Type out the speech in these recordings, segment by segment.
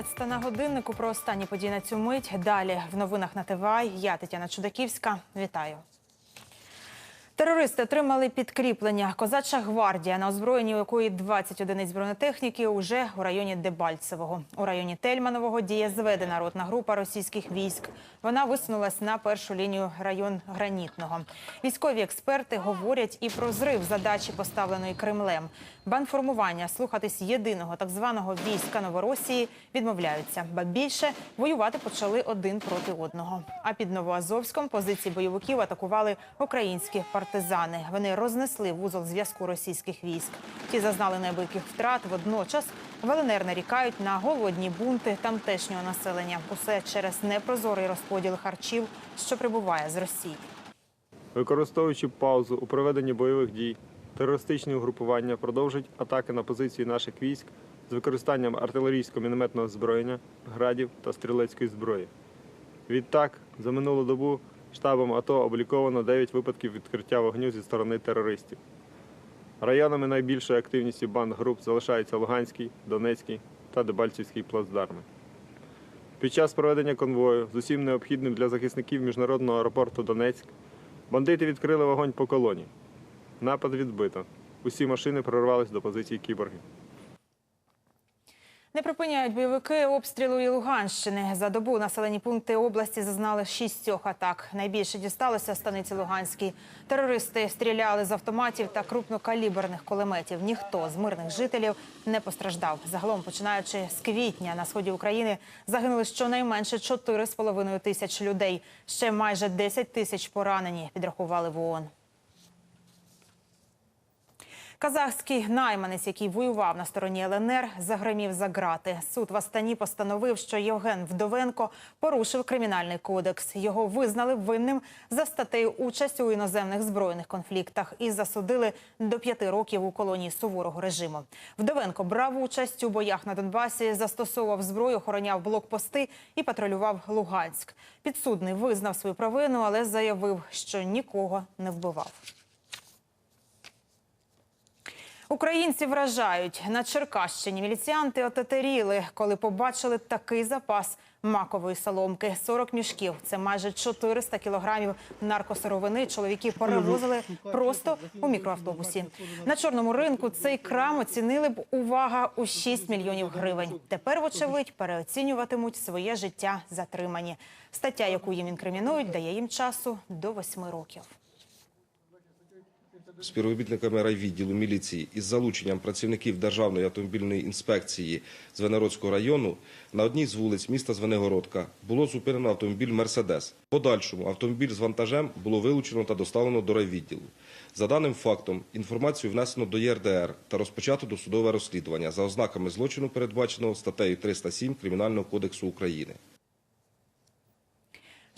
11 на годиннику про останні події на цю мить. Далі в новинах на ТВА. Я Тетяна Чудаківська. Вітаю. Терористи отримали підкріплення. Козача гвардія, на озброєнні якої 20 одиниць бронетехніки, уже у районі Дебальцевого. У районі Тельманового діє зведена ротна група російських військ. Вона висунулась на першу лінію район Гранітного. Військові експерти говорять і про зрив задачі, поставленої Кремлем. Банформування слухатись єдиного так званого війська Новоросії відмовляються. Ба більше воювати почали один проти одного. А під Новоазовськом позиції бойовиків атакували українські партизани. Вони рознесли вузол зв'язку російських військ. Ті зазнали неабияких втрат. Водночас в ЛНР нарікають на голодні бунти тамтешнього населення. Усе через непрозорий розподіл харчів, що прибуває з Росії. Використовуючи паузу у проведенні бойових дій, терористичні угрупування продовжують атаки на позиції наших військ з використанням артилерійського мінометного озброєння, градів та стрілецької зброї. Відтак, за минулу добу штабом АТО обліковано 9 випадків відкриття вогню зі сторони терористів. Районами найбільшої активністю банд груп залишаються Луганський, Донецький та Дебальцівський плацдарми. Під час проведення конвою з усім необхідним для захисників міжнародного аеропорту Донецьк бандити відкрили вогонь по колоні. Напад відбито. Усі машини прорвались до позиції кіборгів. Не припиняють бойовики обстрілу і Луганщини. За добу населені пункти області зазнали шістьох атак. Найбільше дісталося станиці Луганській. Терористи стріляли з автоматів та крупнокаліберних кулеметів. Ніхто з мирних жителів не постраждав. Загалом, починаючи з квітня на сході України, загинули щонайменше 4,5 тисяч людей. Ще майже 10 тисяч поранені. Підрахували в ООН. Казахський найманець, який воював на стороні ЛНР, загримів за грати. Суд в Астані постановив, що Євген Вдовенко порушив кримінальний кодекс. Його визнали винним за статтею участь у іноземних збройних конфліктах і засудили до п'яти років у колонії суворого режиму. Вдовенко брав участь у боях на Донбасі, застосовував зброю, охороняв блокпости і патрулював Луганськ. Підсудний визнав свою провину, але заявив, що нікого не вбивав. Українці вражають на Черкащині. Міліціянти отетеріли, коли побачили такий запас макової соломки. 40 мішків. Це майже 400 кілограмів наркосировини. Чоловіки перевозили просто у мікроавтобусі. На чорному ринку цей крам оцінили б увага у 6 мільйонів гривень. Тепер, вочевидь, переоцінюватимуть своє життя затримані. Стаття, яку їм інкримінують, дає їм часу до 8 років. Співробітниками райвідділу міліції із залученням працівників Державної автомобільної інспекції Звенигородського району на одній з вулиць міста Звенигородка було зупинено автомобіль «Мерседес». Подальшому автомобіль з вантажем було вилучено та доставлено до райвідділу. За даним фактом, інформацію внесено до ЄРДР та розпочато досудове розслідування за ознаками злочину, передбаченого статтею 307 Кримінального кодексу України.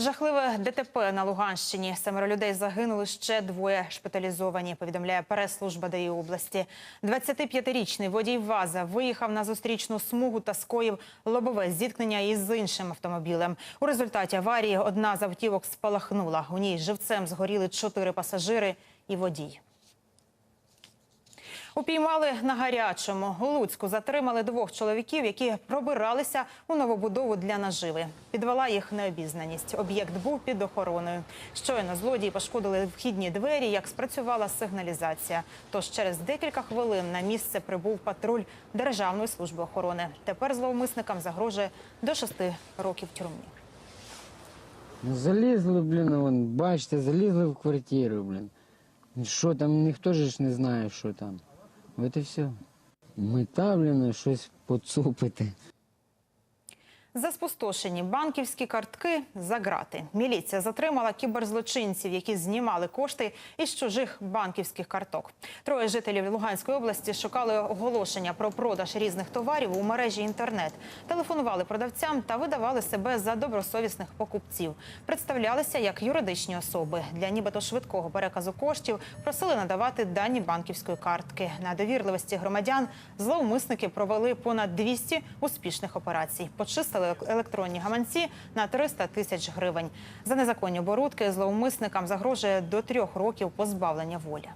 Жахливе ДТП на Луганщині. Семеро людей загинули, ще двоє шпиталізовані. Повідомляє прес-служба ДАІ області. 25-річний водій ВАЗа виїхав на зустрічну смугу та скоїв лобове зіткнення із іншим автомобілем. У результаті аварії одна з автівок спалахнула. У ній живцем згоріли чотири пасажири і водій. Упіймали на гарячому. У Луцьку затримали двох чоловіків, які пробиралися у новобудову для наживи. Підвела їх необізнаність. Об'єкт був під охороною. Щойно злодії пошкодили вхідні двері, як спрацювала сигналізація. Тож через декілька хвилин на місце прибув патруль Державної служби охорони. Тепер зловмисникам загрожує до шести років тюрми. Ну, залізли, блін, вон, бачите, залізли в квартиру, блін. Що там, ніхто ж не знає, що там. От і все. Ми блін, щось поцупити. За спустошені банківські картки за грати. Міліція затримала кіберзлочинців, які знімали кошти із чужих банківських карток. Троє жителів Луганської області шукали оголошення про продаж різних товарів у мережі інтернет. Телефонували продавцям та видавали себе за добросовісних покупців. Представлялися як юридичні особи. Для нібито швидкого переказу коштів просили надавати дані банківської картки. На довірливості громадян зловмисники провели понад 200 успішних операцій. Почистили електронні гаманці на 300 тисяч гривень. За незаконні оборудки зловмисникам загрожує до трьох років позбавлення волі.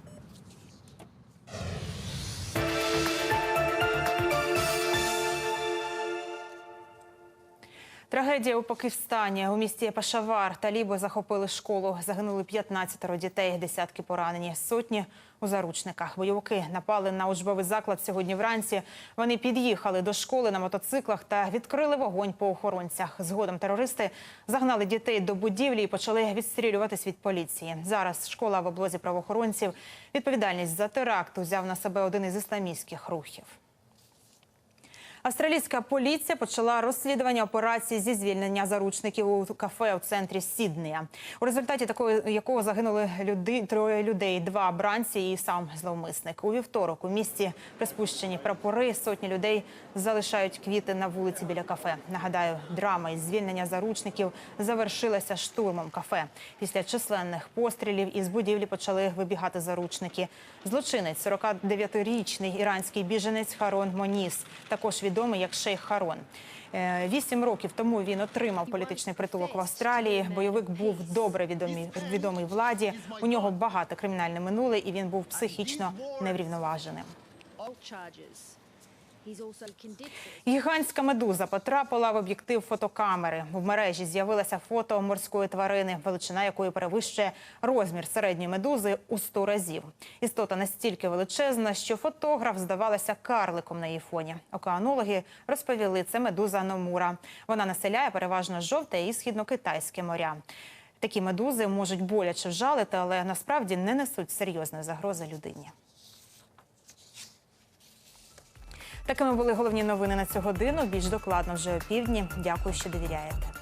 Трагедія у Пакистані. У місті Пешавар таліби захопили школу. Загинули 15 дітей, десятки поранені, сотні у заручниках. Бойовики напали на учбовий заклад сьогодні вранці. Вони під'їхали до школи на мотоциклах та відкрили вогонь по охоронцях. Згодом терористи загнали дітей до будівлі і почали відстрілюватись від поліції. Зараз школа в облозі правоохоронців. Відповідальність за теракт узяв на себе один із ісламістських рухів. Австралійська поліція почала розслідування операції зі звільнення заручників у кафе у центрі Сіднея. У результаті такої якого загинули люди, троє людей, два бранці і сам зловмисник. У вівторок у місті приспущені прапори. Сотні людей залишають квіти на вулиці біля кафе. Нагадаю, драма із звільнення заручників завершилася штурмом кафе. Після численних пострілів із будівлі почали вибігати заручники. Злочинець, 49-річний іранський біженець Харон Моніс, також відомий як Шейх Харон. Е, Вісім років тому він отримав політичний притулок в Австралії. Бойовик був добре відомий, відомий владі. У нього багато кримінальне минуле, і він був психічно неврівноваженим. Гігантська медуза потрапила в об'єктив фотокамери. В мережі з'явилося фото морської тварини, величина якої перевищує розмір середньої медузи у 100 разів. Істота настільки величезна, що фотограф здавалася карликом на її фоні. Океанологи розповіли, це медуза Номура. Вона населяє переважно жовте і східно-китайське моря. Такі медузи можуть боляче вжалити, але насправді не несуть серйозної загрози людині. Такими були головні новини на цю годину. Більш докладно вже о півдні. Дякую, що довіряєте.